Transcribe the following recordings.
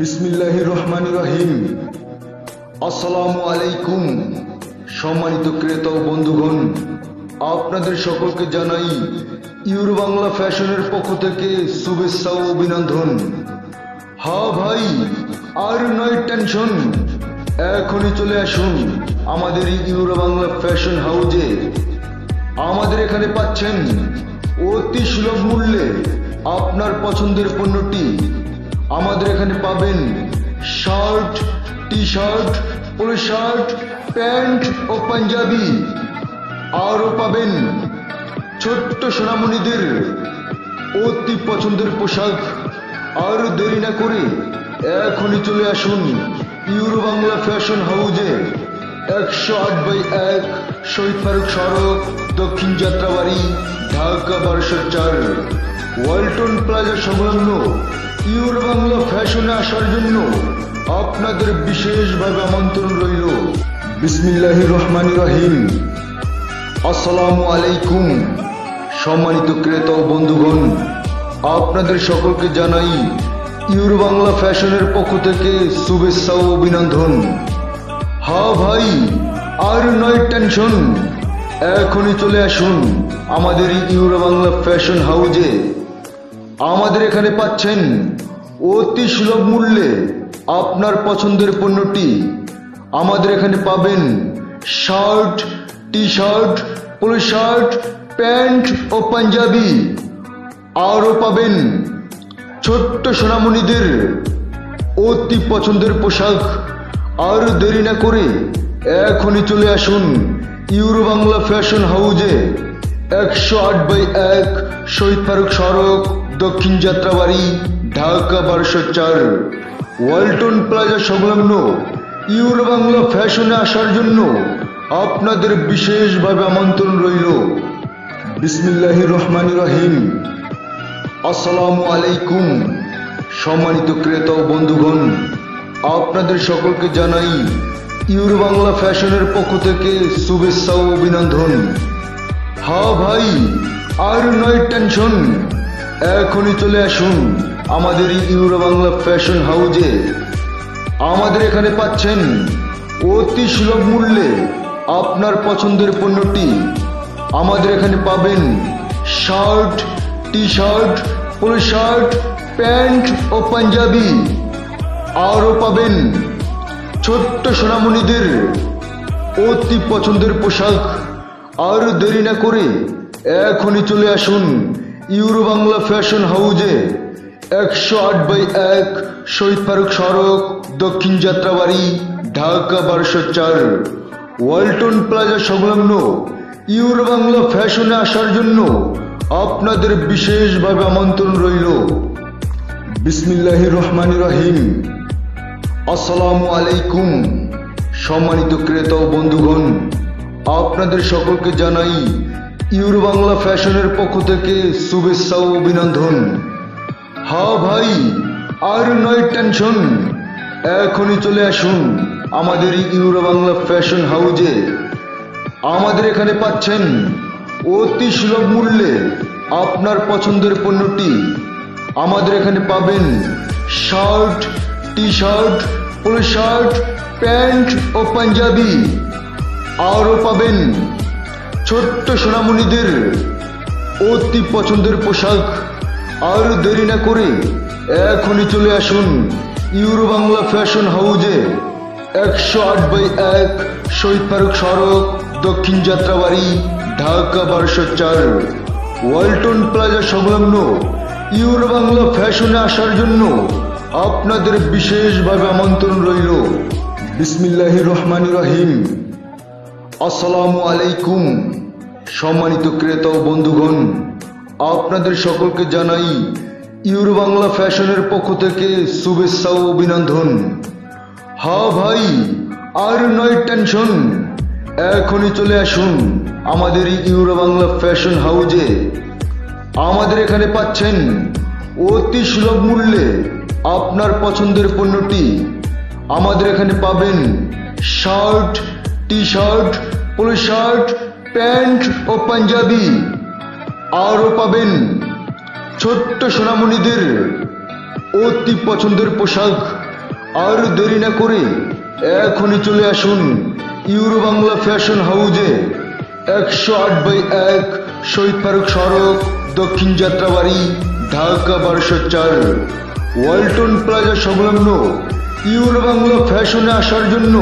বিসমিল্লাহ রহমান রহিম। আসসালামু আলাইকুম সম্মানিত ক্রেতা ও বন্ধুগণ। আপনাদের সকলকে জানাই ইউরো বাংলা ফ্যাশনের পক্ষ থেকে শুভেচ্ছা ও অভিনন্দন। হা ভাই, আর নয় টেনশন, এখনই চলে আসুন আমাদের ইউরো বাংলা ফ্যাশন হাউজে। আমাদের এখানে পাচ্ছেন অতি সুলভ মূল্যে আপনার পছন্দের পণ্যটি। আমাদের এখানে পাবেন shirt T shirt polo shirt pant ও পাঞ্জাবি। আরও পাবেন ছোট্ট সোনামণিদের অতি পছন্দের পোশাক। আর দেরি না করে এখনই চলে আসুন ইউরো বাংলা ফ্যাশন হাউজে একশো আট বাই এক। শহীদ ফারুক সড়ক দক্ষিণ যাত্রাবাড়ি, ঢাকা বারোশো চার। ওয়ালটন প্লাজা সংলগ্ন ইউরো বাংলা ফ্যাশনে আসার জন্য আপনাদের বিশেষভাবে আমন্ত্রণ রইল। বিসমিল্লাহ রহমান রহিম। আসসালামু আলাইকুম, সম্মানিত ক্রেতা ও বন্ধুগণ, আপনাদের সকলকে জানাই ইউরো বাংলা ফ্যাশনের পক্ষ থেকে শুভেচ্ছা ও অভিনন্দন। হা ভাই আর নয় টেনশন, এখনই চলে আসুন আমাদের ইউরো বাংলা ফ্যাশন হাউজে। আমাদের এখানে পাচ্ছেন অতি সুলভ মূল্যে আপনার পছন্দের পণ্যটি। আমাদের এখানে পাবেন shirt T shirt polo shirt pant ও পাঞ্জাবি। আরও পাবেন ছোট্ট সোনামণিদের অতি পছন্দের পোশাক। আর দেরি না করে এখনই চলে আসুন ইউরো বাংলা ফ্যাশন হাউজে একশো আট বাই এক শহীদ ফারুক সড়ক দক্ষিণ যাত্রাবাড়ি, ঢাকা বারোশো চার। ওয়ালটন প্লাজা সংলগ্ন ইউরো বাংলা ফ্যাশনে আসার জন্য আপনাদের বিশেষভাবে আমন্ত্রণ রইল। বিসমিল্লাহ রহমান রহিম। আসসালামু আলাইকুম, সম্মানিত ক্রেতা ও বন্ধুগণ, আপনাদের সকলকে জানাই ইউরো বাংলা ফ্যাশনের পক্ষ থেকে শুভেচ্ছা ও অভিনন্দন। হা ভাই, আর নয় টেনশন, এখনই চলে আসুন আমাদের ইউরো বাংলা ফ্যাশন হাউজে। আমাদের এখানে পাচ্ছেন অতি সুলভ মূল্যে আপনার পছন্দের পণ্যটি। আমাদের এখানে পাবেন shirt T shirt polo shirt, pant ও পাঞ্জাবি। আরও পাবেন ছোট্ট সোনামণিদের অতি পছন্দের পোশাক। আর দেরি না করে এখনই চলে আসুন ইউরো বাংলা ফ্যাশন হাউজে। একশো আট বাই এক শহীদ ফারুক সড়ক, দক্ষিণ যাত্রাবাড়ি, ঢাকা বারোশো চার। ওয়ালটন প্লাজা সংলগ্ন ইউরো বাংলা ফ্যাশনে আসার জন্য আপনাদের বিশেষভাবে আমন্ত্রণ রইল। বিসমিল্লাহ রহমান রহিম। আসসালামু আলাইকুম, সম্মানিত ক্রেতা ও বন্ধুগণ। আপনাদের সকলকে জানাই ইউরো বাংলা ফ্যাশনের পক্ষ থেকে শুভেচ্ছা ও অভিনন্দন। হা ভাই, আর নয় টেনশন, এখনই চলে আসুন আমাদের ইউরো বাংলা ফ্যাশন হাউজে। আমাদের এখানে পাচ্ছেন অতি সুলভ মূল্যে আপনার পছন্দের পণ্যটি। আমাদের এখানে পাবেন shirt T shirt polo shirt pant ও পাঞ্জাবি। আরও পাবেন ছোট্ট সোনামণিদের অতি পছন্দের পোশাক। আর দেরি না করে এখনই চলে আসুন ইউরো বাংলা ফ্যাশন হাউজে। একশো আট বাই এক শহীদ ফারুক সড়ক দক্ষিণ যাত্রাবাড়ি, ঢাকা বারোশো চার। ওয়ালটন প্লাজা সংলগ্ন ইউরো বাংলা ফ্যাশনে আসার জন্য আপনাদের বিশেষভাবে আমন্ত্রণ রইল। বিসমিল্লাহ রহমান রহিম। আসসালামু আলাইকুম, সম্মানিত ক্রেতা ও বন্ধুগণ। আপনাদের সকলকে জানাই ইউরো বাংলা ফ্যাশনের পক্ষ থেকে শুভেচ্ছা ও অভিনন্দন। হা ভাই, আর নয় টেনশন, এখনই চলে আসুন আমাদের ইউরো বাংলা ফ্যাশন হাউজে। আমাদের এখানে পাচ্ছেন অতি সুলভ মূল্যে আপনার পছন্দের পণ্যটি আমাদের এখানে পাবেন shirt T shirt polo shirt pant ও পাঞ্জাবি। আরও পাবেন ছোট্ট সোনামণিদের অতি পছন্দের পোশাক। আর দেরি না করে এখনই চলে আসুন ইউরো বাংলা ফ্যাশন হাউজে একশো আট বাই এক শহীদ ফারুক সড়ক দক্ষিণ যাত্রাবাড়ি, ঢাকা বারোশো চার। ওয়ালটন প্লাজা সংলগ্ন ইউরো বাংলা ফ্যাশনে আসার জন্য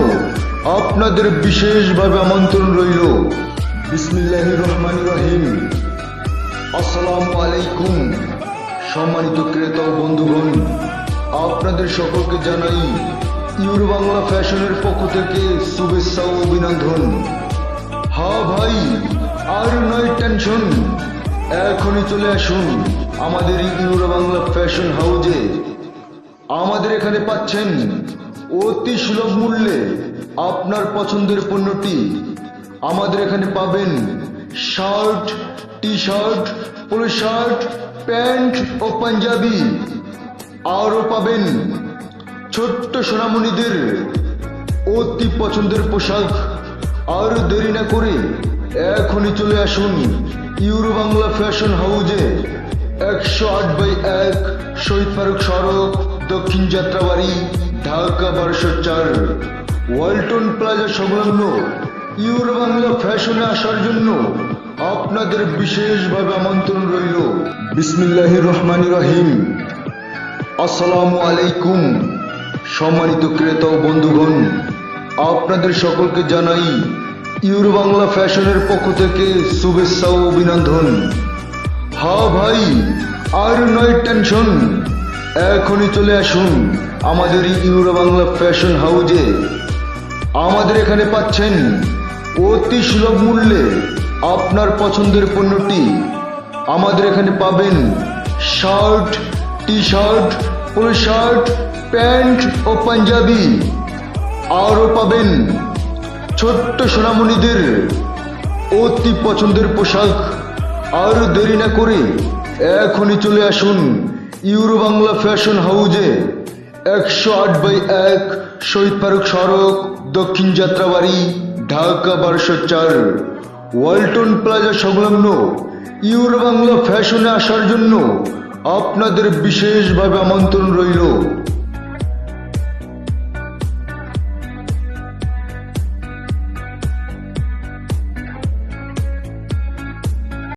আপনাদের বিশেষভাবে আমন্ত্রণ রইল। বিসমিল্লাহ রহমান রহিম। আসসালামু আলাইকুম, সম্মানিত ক্রেতা ও বন্ধুগণ। আপনাদের সকলকে জানাই ইউরো বাংলা ফ্যাশনের পক্ষ থেকে শুভেচ্ছা ও অভিনন্দন। হা ভাই, আর নয় টেনশন এখনই চলে আসুন আমাদের ইউরো বাংলা ফ্যাশন হাউজে। আমাদের এখানে পাচ্ছেন অতি সুলভ মূল্যে আপনার পছন্দের পণ্যটি। আমাদের এখানে পাবেন shirt T shirt polo shirt pant ও পাঞ্জাবি। আরও পাবেন ছোট্ট সোনামণিদের অতি পছন্দের পোশাক। আর দেরি না করে এখনই চলে আসুন ইউরো বাংলা ফ্যাশন হাউজে একশো আট বাই এক শহীদ ফারুক সড়ক দক্ষিণ যাত্রাবাড়ি, ঢাকা বারোশো চার। ওয়ালটন প্লাজা সংলগ্ন ইউরো বাংলা ফ্যাশনে আসার জন্য আপনাদের বিশেষভাবে আমন্ত্রণ রইল। বিসমিল্লাহ রহমান রহিম। আসসালামু আলাইকুম, সম্মানিত ক্রেতা ও বন্ধুগণ। আপনাদের সকলকে জানাই ইউরো বাংলা ফ্যাশনের পক্ষ থেকে শুভেচ্ছা ও অভিনন্দন। হা ভাই, আর নয় টেনশন, এখনই চলে আসুন আমাদের ইউরো বাংলা ফ্যাশন হাউজে। আমাদের এখানে পাচ্ছেন অতি সুলভ মূল্যে আপনার পছন্দের পণ্যটি। আমাদের এখানে পাবেন shirt T shirt polo shirt pant ও পাঞ্জাবি। আরও পাবেন ছোট্ট সোনামণিদের অতি পছন্দের পোশাক আর দেরি না করে এখনই চলে আসুন ইউরো বাংলা ফ্যাশন হাউজে একশো আট বাই এক শহীদ ফারুক সড়ক দক্ষিণ যাত্রাবাড়ি, ঢাকা বারোশো চার। ওয়ালটন প্লাজা সংলগ্ন ইউরো বাংলা ফ্যাশনে আসার জন্য আপনাদের বিশেষভাবে আমন্ত্রণ রইল।